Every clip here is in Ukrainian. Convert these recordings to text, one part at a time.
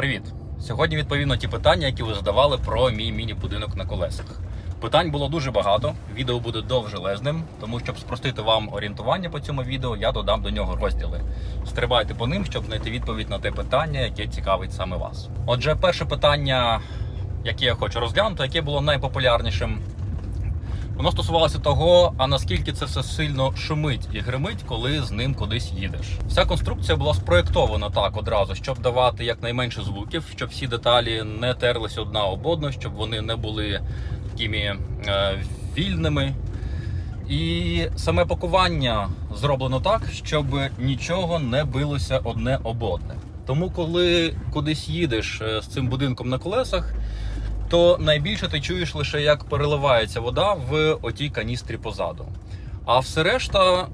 Привіт! Сьогодні відповім на ті питання, які ви задавали про мій міні-будинок на колесах. Питань було дуже багато. Відео буде довжелезним, тому щоб спростити вам орієнтування по цьому відео, я додам до нього розділи. Стрибайте по ним, щоб знайти відповідь на те питання, яке цікавить саме вас. Отже, перше питання, яке я хочу розглянути, яке було найпопулярнішим. Воно стосувалося того, а наскільки це все сильно шумить і гримить, коли з ним кудись їдеш. Вся конструкція була спроєктована так одразу, щоб давати якнайменше звуків, щоб всі деталі не терлися одна об одну, щоб вони не були такими е, вільними. І саме пакування зроблено так, щоб нічого не билося одне об одне. Тому, коли кудись їдеш е, з цим будинком на колесах, то найбільше ти чуєш лише як переливається вода в отій каністрі позаду. А все решта, е,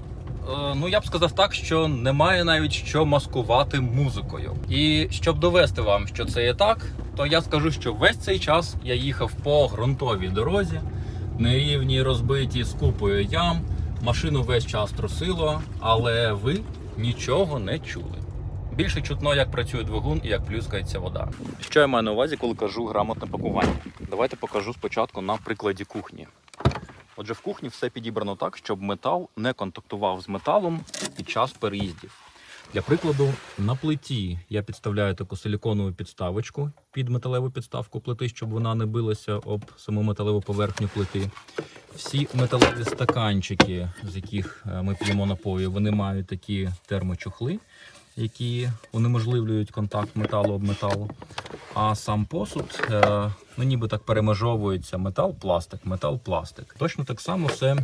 ну я б сказав так, що немає навіть що маскувати музикою. І щоб довести вам, що це є так, то я скажу, що весь цей час я їхав по ґрунтовій дорозі, нерівній, розбитій з купою ям. Машину весь час трусило, але ви нічого не чули. Більше чутно, як працює двигун і як плюскається вода. Що я маю на увазі, коли кажу грамотне пакування? Давайте покажу спочатку на прикладі кухні. Отже, в кухні все підібрано так, щоб метал не контактував з металом під час переїздів. Для прикладу, на плиті я підставляю таку силіконову підставочку під металеву підставку плити, щоб вона не билася об саму металеву поверхню плити. Всі металеві стаканчики, з яких е, ми п'ємо напої, вони мають такі термочухли, які унеможливлюють контакт металу об металу. А сам посуд, е, ну ніби так перемежовується метал-пластик, метал-пластик. Точно так само все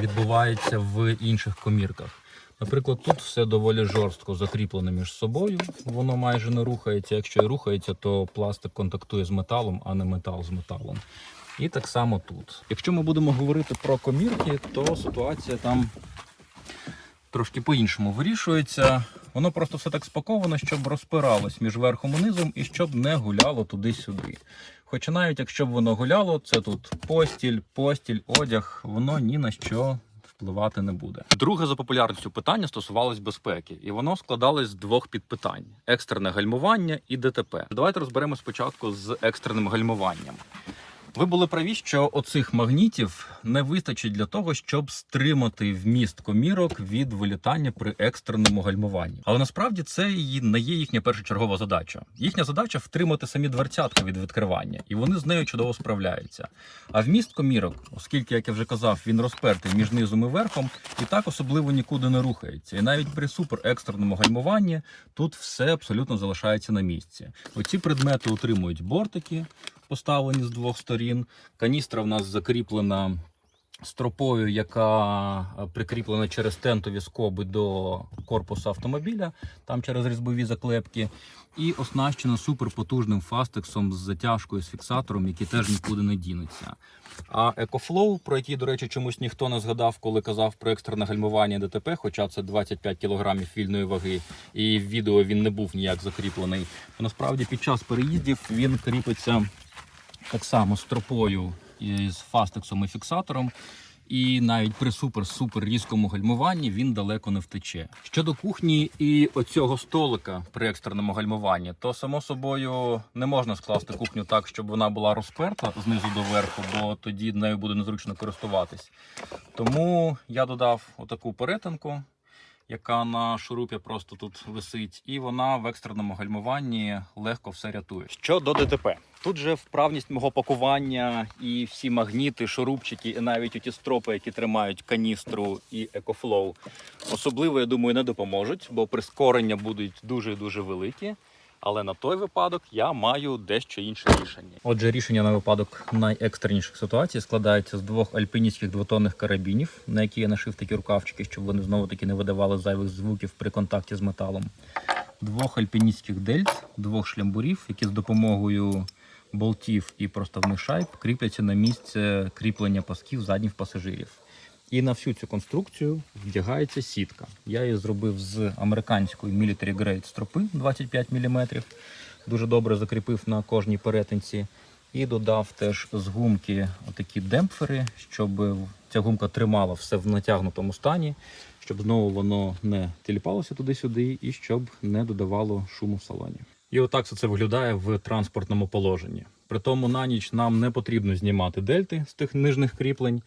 відбувається в інших комірках. Наприклад, тут все доволі жорстко закріплене між собою, воно майже не рухається. Якщо і рухається, то пластик контактує з металом, а не метал з металом. І так само тут. Якщо ми будемо говорити про комірки, то ситуація там трошки по-іншому вирішується. Воно просто все так спаковано, щоб розпиралось між верхом і низом і щоб не гуляло туди-сюди. Хоча навіть якщо б воно гуляло, це тут постіль, постіль, одяг, воно ні на що впливати не буде. Друге за популярністю питання стосувалось безпеки, і воно складалось з двох підпитань: екстрене гальмування і ДТП. Давайте розберемо спочатку з екстреним гальмуванням. Ви були праві, що оцих магнітів не вистачить для того, щоб стримати вміст комірок від вилітання при екстреному гальмуванні. Але насправді це і не є їхня першочергова задача. Їхня задача втримати самі дверцятка від відкривання, і вони з нею чудово справляються. А вміст комірок, оскільки, як я вже казав, він розпертий між низом і верхом, і так особливо нікуди не рухається. І навіть при суперекстреному гальмуванні тут все абсолютно залишається на місці. Оці предмети утримують бортики поставлені з двох сторін. Каністра в нас закріплена стропою, яка е, прикріплена через тентові скоби до корпусу автомобіля, там через різьбові заклепки. І оснащена суперпотужним фастексом з затяжкою з фіксатором, які теж нікуди не дінуться. А EcoFlow, про який, до речі, чомусь ніхто не згадав, коли казав про екстрене гальмування ДТП, хоча це 25 кг вільної ваги, і в відео він не був ніяк закріплений. Насправді під час переїздів він кріпиться так само з тропою з фастексом і фіксатором. І навіть при супер-супер різкому гальмуванні він далеко не втече. Щодо кухні і оцього столика при екстреному гальмуванні, то само собою не можна скласти кухню так, щоб вона була розперта знизу до верху, бо тоді нею буде незручно користуватись. Тому я додав отаку перетинку, яка на шурупі просто тут висить, і вона в екстреному гальмуванні легко все рятує. Щодо ДТП, тут же вправність мого пакування і всі магніти, шурупчики, і навіть оті стропи, які тримають каністру і екофлоу, особливо, я думаю, не допоможуть, бо прискорення будуть дуже дуже великі. Але на той випадок я маю дещо інше рішення. Отже, рішення на випадок найекстреніших ситуацій складається з двох альпіністських двотонних карабінів, на які я нашив такі рукавчики, щоб вони знову таки не видавали зайвих звуків при контакті з металом. Двох альпіністських дельць, двох шлямбурів, які з допомогою болтів і проставних шайб кріпляться на місце кріплення пасків задніх пасажирів. І на всю цю конструкцію вдягається сітка. Я її зробив з американської Military Grade стропи 25 мм. Дуже добре закріпив на кожній перетинці. І додав теж з гумки отакі демпфери, щоб ця гумка тримала все в натягнутому стані, щоб знову воно не тіліпалося туди-сюди і щоб не додавало шуму в салоні. І отак це виглядає в транспортному положенні. При тому на ніч нам не потрібно знімати дельти з тих нижніх кріплень.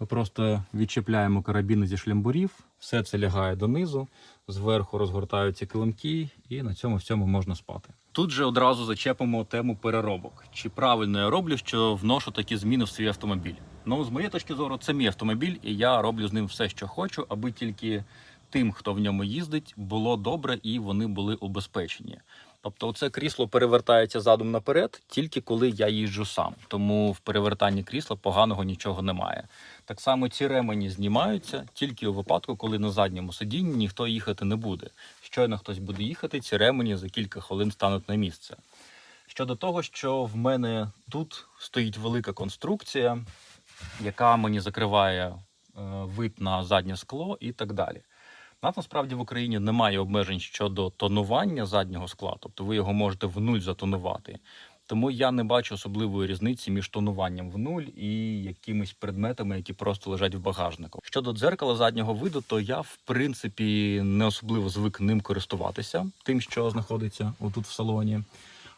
Ми просто відчіпляємо карабіни зі шлямбурів, все це лягає донизу, зверху розгортаються килимки, і на цьому всьому можна спати. Тут же одразу зачепимо тему переробок. Чи правильно я роблю, що вношу такі зміни в свій автомобіль? Ну, з моєї точки зору, це мій автомобіль, і я роблю з ним все, що хочу, аби тільки тим, хто в ньому їздить, було добре і вони були убезпечені. Тобто, це крісло перевертається задом наперед, тільки коли я їжджу сам. Тому в перевертанні крісла поганого нічого немає. Так само ці ремені знімаються тільки у випадку, коли на задньому сидінні ніхто їхати не буде. Щойно хтось буде їхати, ці ремені за кілька хвилин стануть на місце. Щодо того, що в мене тут стоїть велика конструкція, яка мені закриває е, вид на заднє скло і так далі. У нас насправді в Україні немає обмежень щодо тонування заднього скла, тобто ви його можете в нуль затонувати. Тому я не бачу особливої різниці між тонуванням в нуль і якимись предметами, які просто лежать в багажнику. Щодо дзеркала заднього виду, то я в принципі не особливо звик ним користуватися, тим, що знаходиться отут в салоні.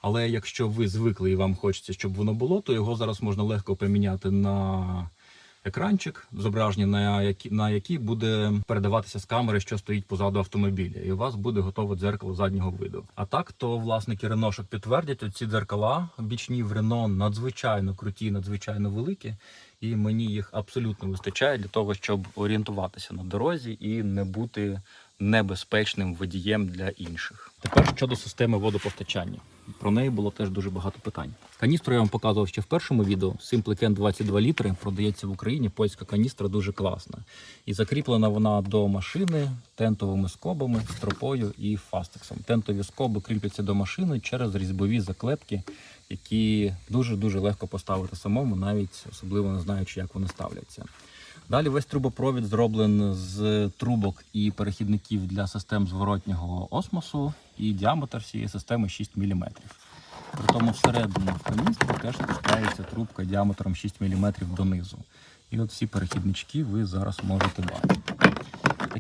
Але якщо ви звикли і вам хочеться, щоб воно було, то його зараз можна легко поміняти на екранчик, зображення на які на який буде передаватися з камери, що стоїть позаду автомобіля, і у вас буде готове дзеркало заднього виду. А так, то власники реношок підтвердять, оці дзеркала бічні в Рено надзвичайно круті, надзвичайно великі, і мені їх абсолютно вистачає для того, щоб орієнтуватися на дорозі і не бути небезпечним водієм для інших. Тепер щодо системи водопостачання. Про неї було теж дуже багато питань. Каністру я вам показував ще в першому відео. Simplican 22 літри продається в Україні. Польська каністра дуже класна. І закріплена вона до машини тентовими скобами, стропою і фастексом. Тентові скоби кріпляться до машини через різьбові заклепки, які дуже дуже легко поставити самому, навіть особливо не знаючи, як вони ставляться. Далі весь трубопровід зроблений з трубок і перехідників для систем зворотнього осмосу, і діаметр всієї системи 6 мм. При тому всередину в каністрі теж спускається трубка діаметром 6 мм донизу. І от всі перехіднички ви зараз можете бачити.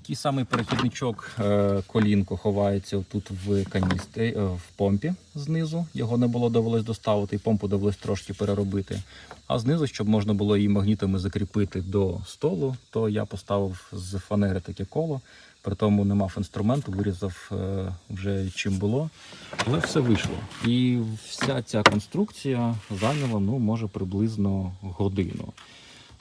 Такий самий перехідничок е, колінко ховається тут в каністрі, е, в помпі знизу. Його не було довелось доставити, і помпу довелось трошки переробити. А знизу, щоб можна було її магнітами закріпити до столу, то я поставив з фанери таке коло. При тому не мав інструменту, вирізав е, вже чим було. Але все вийшло. І вся ця конструкція зайняла ну, може приблизно годину.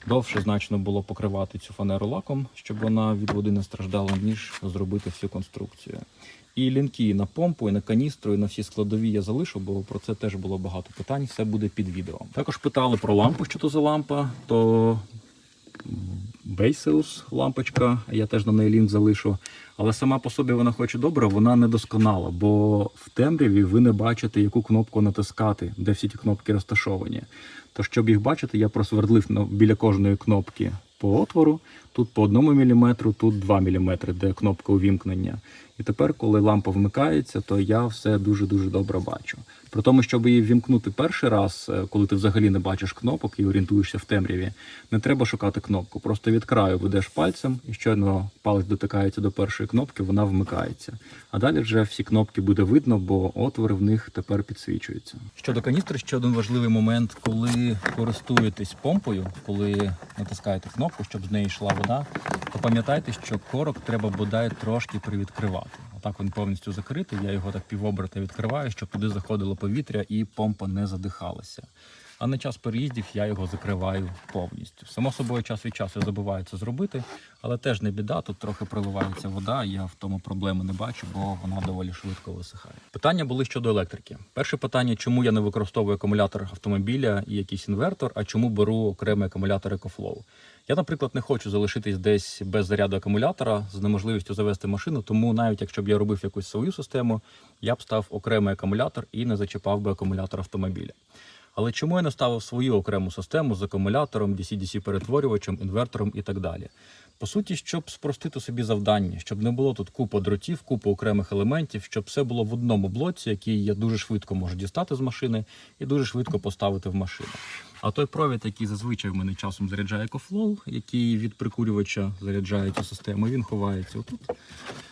Довше значно було покривати цю фанеру лаком, щоб вона від води не страждала, ніж зробити всю конструкцію. І лінки на помпу, і на каністру, і на всі складові я залишу, бо про це теж було багато питань. Все буде під відео. Також питали про лампу, що то за лампа, то Бейсеус лампочка, я теж на неї лінк залишу. Але сама по собі вона хоч і добра, вона не досконала, бо в темряві ви не бачите, яку кнопку натискати, де всі ті кнопки розташовані. То щоб їх бачити, я просвердлив біля кожної кнопки по отвору. Тут по 1 мм, тут 2 мм, де кнопка увімкнення. І тепер, коли лампа вмикається, то я все дуже-дуже добре бачу. При тому, щоб її вімкнути перший раз, е, коли ти взагалі не бачиш кнопок і орієнтуєшся в темряві, не треба шукати кнопку. Просто від краю ведеш пальцем, і щойно палець дотикається до першої кнопки, вона вмикається. А далі вже всі кнопки буде видно, бо отвори в них тепер підсвічуються. Щодо каністри, ще один важливий момент, коли користуєтесь помпою, коли натискаєте кнопку, щоб з неї йшла вода, то пам'ятайте, що корок треба бодай трошки привідкривати. Отак він повністю закритий. Я його так півобрата відкриваю, щоб туди заходило повітря і помпа не задихалася. А на час переїздів я його закриваю повністю. Само собою, час від часу я забуваю це зробити, але теж не біда. Тут трохи проливається вода. Я в тому проблеми не бачу, бо вона доволі швидко висихає. Питання були щодо електрики. Перше питання, чому я не використовую акумулятор автомобіля і якийсь інвертор, а чому беру окремий акумулятор EcoFlow? Я, наприклад, не хочу залишитись десь без заряду акумулятора з неможливістю завести машину, тому навіть якщо б я робив якусь свою систему, я б став окремий акумулятор і не зачіпав би акумулятор автомобіля. Але чому я не ставив свою окрему систему з акумулятором, DC-DC перетворювачем, інвертором і так далі? По суті, щоб спростити собі завдання, щоб не було тут купа дротів, купа окремих елементів, щоб все було в одному блоці, який я дуже швидко можу дістати з машини і дуже швидко поставити в машину. А той провід, який зазвичай в мене часом заряджає EcoFlow, який від прикурювача заряджає цю систему, він ховається отут.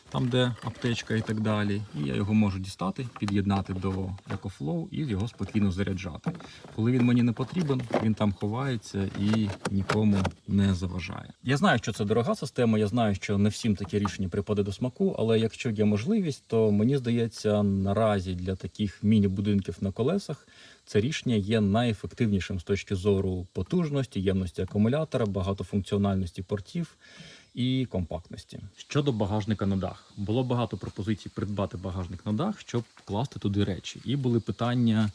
Там де аптечка і так далі. І я його можу дістати, під'єднати до EcoFlow і його спокійно заряджати. Коли він мені не потрібен, він там ховається і нікому не заважає. Я знаю, що це дорога система. Я знаю, що не всім таке рішення припаде до смаку, але якщо є можливість, то мені здається, наразі для таких міні-будинків на колесах це рішення є найефективнішим з точки зору потужності, ємності акумулятора, багатофункціональності портів і компактності. Щодо багажника на дах, було багато пропозицій придбати багажник на дах, щоб класти туди речі. І були питання.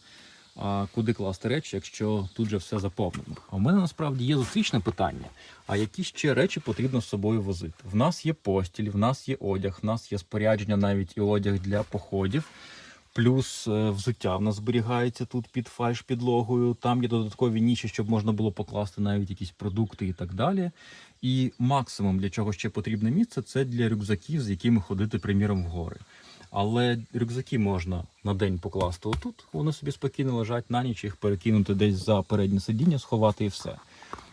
А куди класти речі, якщо тут же все заповнено? А у мене насправді є зустрічне питання: а які ще речі потрібно з собою возити? В нас є постіль, в нас є одяг, в нас є спорядження, навіть і одяг для походів. Плюс е, взуття в нас зберігається тут під фальш підлогою. Там є додаткові ніші, щоб можна було покласти навіть якісь продукти і так далі. І максимум для чого ще потрібне місце, це для рюкзаків, з якими ходити, приміром, в гори. Але рюкзаки можна на день покласти отут. Вони собі спокійно лежать на ніч, їх перекинути десь за переднє сидіння, сховати і все.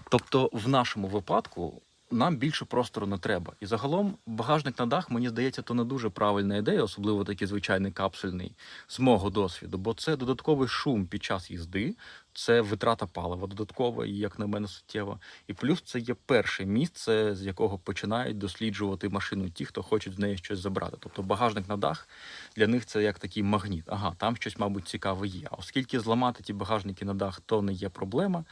Тобто, в нашому випадку нам більше простору не треба. І загалом багажник на дах, мені здається, то не дуже правильна ідея, особливо такий звичайний капсульний, з мого досвіду, бо це додатковий шум під час їзди, це витрата палива додаткова і, як на мене, суттєва. І плюс це є перше місце, з якого починають досліджувати машину ті, хто хочуть з неї щось забрати. Тобто багажник на дах для них це як такий магніт. Ага, там щось, мабуть, цікаве є. А оскільки зламати ті багажники на дах то не є проблема.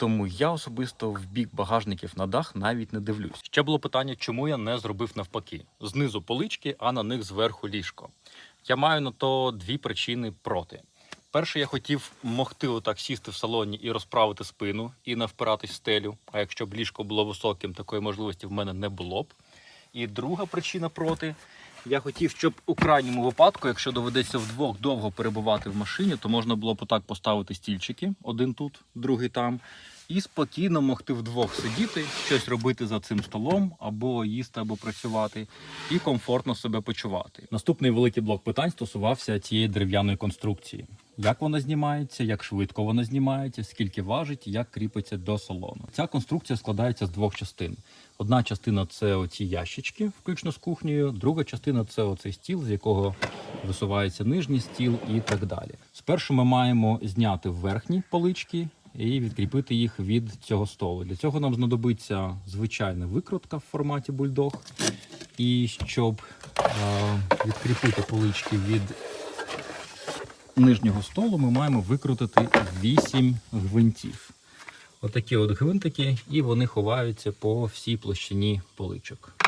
Тому я особисто в бік багажників на дах навіть не дивлюсь. Ще було питання, чому я не зробив навпаки: знизу полички, а на них зверху ліжко. Я маю на то дві причини проти. Перше, я хотів могти отак сісти в салоні і розправити спину і не впиратись стелю. А якщо б ліжко було високим, такої можливості в мене не було б. І друга причина проти. Я хотів, щоб у крайньому випадку, якщо доведеться вдвох довго перебувати в машині, то можна було б отак поставити стільчики, один тут, другий там, і спокійно могти вдвох сидіти, щось робити за цим столом, або їсти, або працювати, і комфортно себе почувати. Наступний великий блок питань стосувався цієї дерев'яної конструкції. Як вона знімається, як швидко вона знімається, скільки важить, як кріпиться до салону. Ця конструкція складається з двох частин. Одна частина це оці ящички, включно з кухнею. Друга частина це оцей стіл, з якого висувається нижній стіл і так далі. Спершу ми маємо зняти верхні полички і відкріпити їх від цього столу. Для цього нам знадобиться звичайна викрутка в форматі бульдог. І щоб е, відкріпити полички від нижнього столу, ми маємо викрутити 8 гвинтів. Отакі от гвинтики, і вони ховаються по всій площині поличок.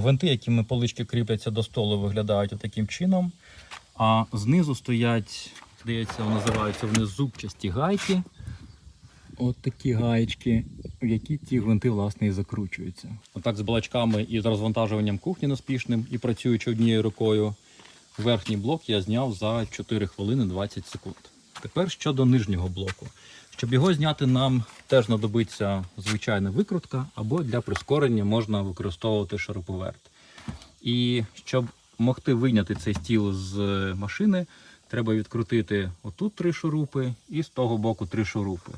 Гвинти, якими полички кріпляться до столу, виглядають таким чином. А знизу стоять, здається, називаються вони зубчасті гайки. От такі гаєчки, в які ті гвинти власне і закручуються. Отак з балачками і з розвантажуванням кухні неспішним і працюючи однією рукою. Верхній блок я зняв за 4 хвилини 20 секунд. Тепер щодо нижнього блоку. Щоб його зняти, нам теж знадобиться звичайна викрутка, або для прискорення можна використовувати шуруповерт. І щоб могти вийняти цей стіл з машини, треба відкрутити отут три шурупи і з того боку три шурупи.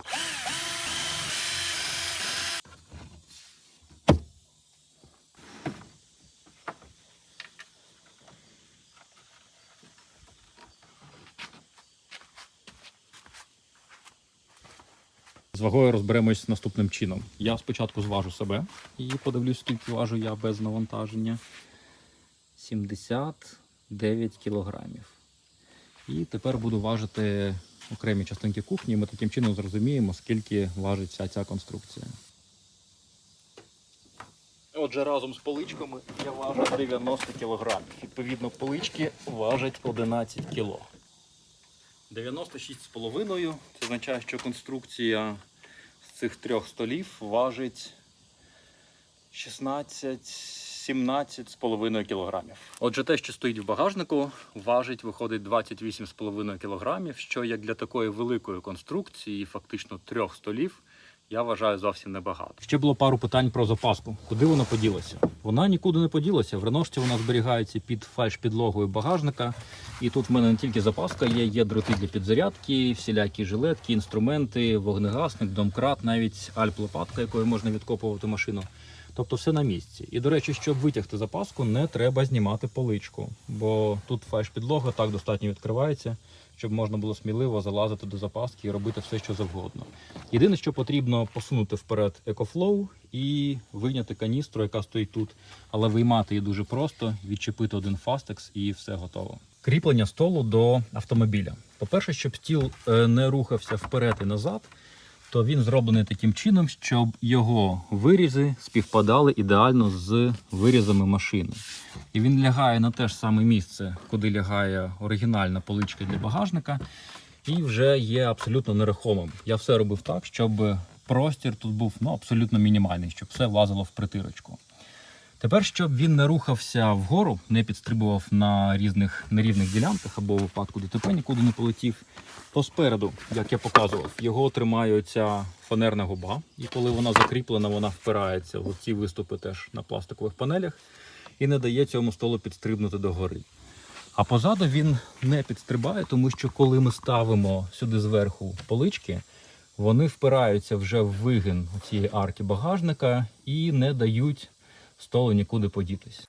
Вагою розберемось наступним чином. Я спочатку зважу себе і подивлюсь, скільки важу я без навантаження. 79 кілограмів. І тепер буду важити окремі частинки кухні, і ми таким чином зрозуміємо, скільки важить вся ця конструкція. Отже, разом з поличками я важу 90 кілограмів. Відповідно, полички важать 11 кіло. 96,5. Це означає, що конструкція цих трьох столів важить 16-17,5 кілограмів. Отже, те, що стоїть в багажнику, важить, виходить 28,5 кілограмів, що як для такої великої конструкції, фактично трьох столів, я вважаю зовсім небагато. Ще було пару питань про запаску. Куди вона поділася? Вона нікуди не поділася. В реношці вона зберігається під фальш-підлогою багажника. І тут в мене не тільки запаска є, є дроти для підзарядки, всілякі жилетки, інструменти, вогнегасник, домкрат, навіть альп-лопатка, якою можна відкопувати машину. Тобто все на місці. І до речі, щоб витягти запаску, не треба знімати поличку, бо тут фальш-підлога так достатньо відкривається, щоб можна було сміливо залазити до запаски і робити все, що завгодно. Єдине, що потрібно посунути вперед екофлоу і вийняти каністру, яка стоїть тут, але виймати її дуже просто, відчепити один фастекс і все готово. Кріплення столу до автомобіля. По-перше, щоб стіл е, не рухався вперед і назад, то він зроблений таким чином, щоб його вирізи співпадали ідеально з вирізами машини. І він лягає на те ж саме місце, куди лягає оригінальна поличка для багажника, і вже є абсолютно нерухомим. Я все робив так, щоб простір тут був ну, абсолютно мінімальний, щоб все влазило в притирочку. Тепер, щоб він не рухався вгору, не підстрибував на різних нерівних ділянках або у випадку ДТП нікуди не полетів, то спереду, як я показував, його тримає ця фанерна губа, і коли вона закріплена, вона впирається в ці виступи теж на пластикових панелях і не дає цьому столу підстрибнути догори. А позаду він не підстрибає, тому що коли ми ставимо сюди зверху полички, вони впираються вже в вигин цієї арки багажника і не дають столу нікуди подітись.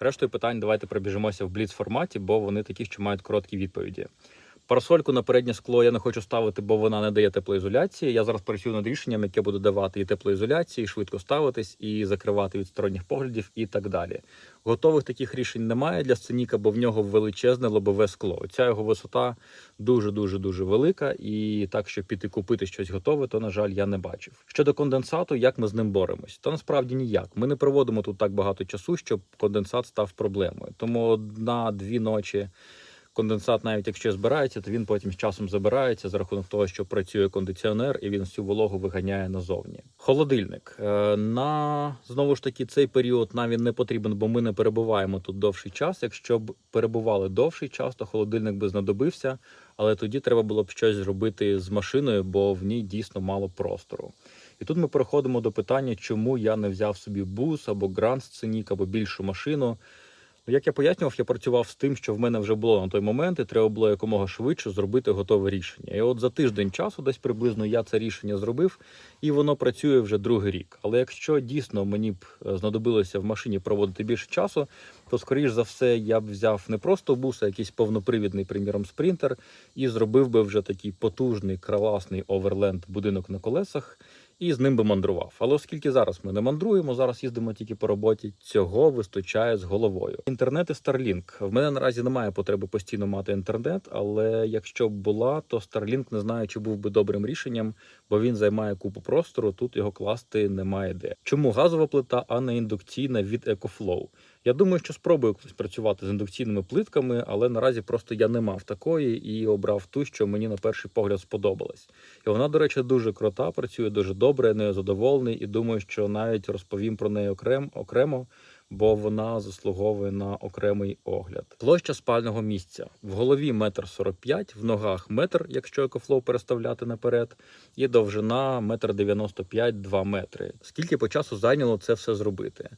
Рештою питань давайте пробіжимося в бліц форматі, бо вони такі, що мають короткі відповіді. Парасольку на переднє скло я не хочу ставити, бо вона не дає теплоізоляції. Я зараз працюю над рішенням, яке буде давати і теплоізоляції, і швидко ставитись, і закривати від сторонніх поглядів, і так далі. Готових таких рішень немає для сценіка, бо в нього величезне лобове скло. Ця його висота дуже дуже дуже велика. І так, щоб піти купити щось готове, то на жаль, я не бачив. Щодо конденсату, як ми з ним боремось, то насправді ніяк. Ми не проводимо тут так багато часу, щоб конденсат став проблемою. Тому одна-дві ночі. Конденсат, навіть якщо збирається, то він потім з часом забирається за рахунок того, що працює кондиціонер, і він всю вологу виганяє назовні. Холодильник Е, на знову ж таки цей період нам він не потрібен, бо ми не перебуваємо тут довший час. Якщо б перебували довший час, то холодильник би знадобився, але тоді треба було б щось зробити з машиною, бо в ній дійсно мало простору. І тут ми переходимо до питання, чому я не взяв собі бус або гранд сценік, або більшу машину. Ну, Як я пояснював, я працював з тим, що в мене вже було на той момент, і треба було якомога швидше зробити готове рішення. І от за тиждень часу, десь приблизно, я це рішення зробив, і воно працює вже другий рік. Але якщо дійсно мені б е, знадобилося в машині проводити більше часу, то скоріш за все я б взяв не просто бус, а якийсь повнопривідний, приміром, спринтер, і зробив би вже такий потужний, кравасний оверленд будинок на колесах. І з ним би мандрував. Але оскільки зараз ми не мандруємо, зараз їздимо тільки по роботі, цього вистачає з головою. Інтернет і Starlink. В мене наразі немає потреби постійно мати інтернет, але якщо б була, то Starlink не знаю, чи був би добрим рішенням, бо він займає купу простору. Тут його класти немає де. Чому газова плита, а не індукційна від EcoFlow? Я думаю, що спробую колись працювати з індукційними плитками, але наразі просто я не мав такої і обрав ту, що мені на перший погляд сподобалась. І вона, до речі, дуже крута, працює дуже добре, я нею задоволений і думаю, що навіть розповім про неї окрем, окремо, бо вона заслуговує на окремий огляд. Площа спального місця в голові метр сорок п'ять, в ногах метр, якщо екофлоу переставляти наперед, і довжина метр дев'яносто п'ять, два метри. Скільки по часу зайняло це все зробити?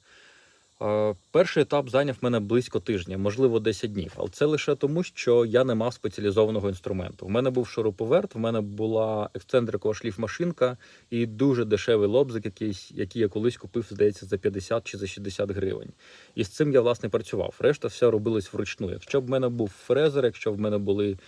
Е, Перший етап зайняв мене близько тижня, можливо, 10 днів. Але це лише тому, що я не мав спеціалізованого інструменту. У мене був шуруповерт, в мене була ексцентрикова шліфмашинка і дуже дешевий лобзик, якийсь, який я колись купив, здається, за 50 чи за 60 гривень. І з цим я власне працював. Решта все робилось вручну. Якщо б в мене був фрезер, якщо б в мене були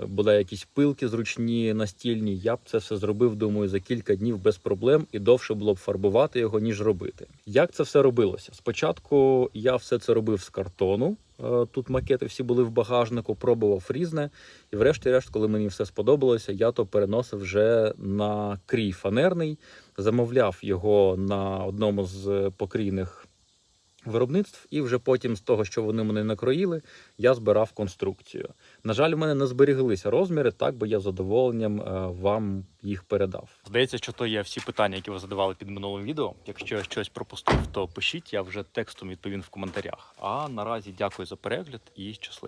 були якісь пилки зручні настільні, я б це все зробив, думаю, за кілька днів без проблем і довше було б фарбувати його, ніж робити. Як це все робилося? Спочатку я все це робив з картону. Е, Тут макети всі були в багажнику, пробував різне. І врешті-решт, коли мені все сподобалося, я то переносив вже на крій фанерний, замовляв його на одному з покрійних виробництв, і вже потім з того, що вони мене накроїли, я збирав конструкцію. На жаль, у мене не зберіглися розміри, так би я з задоволенням е, вам їх передав. Здається, що то є всі питання, які ви задавали під минулим відео. Якщо я щось пропустив, то пишіть, я вже текстом відповім в коментарях. А наразі дякую за перегляд і щасливо.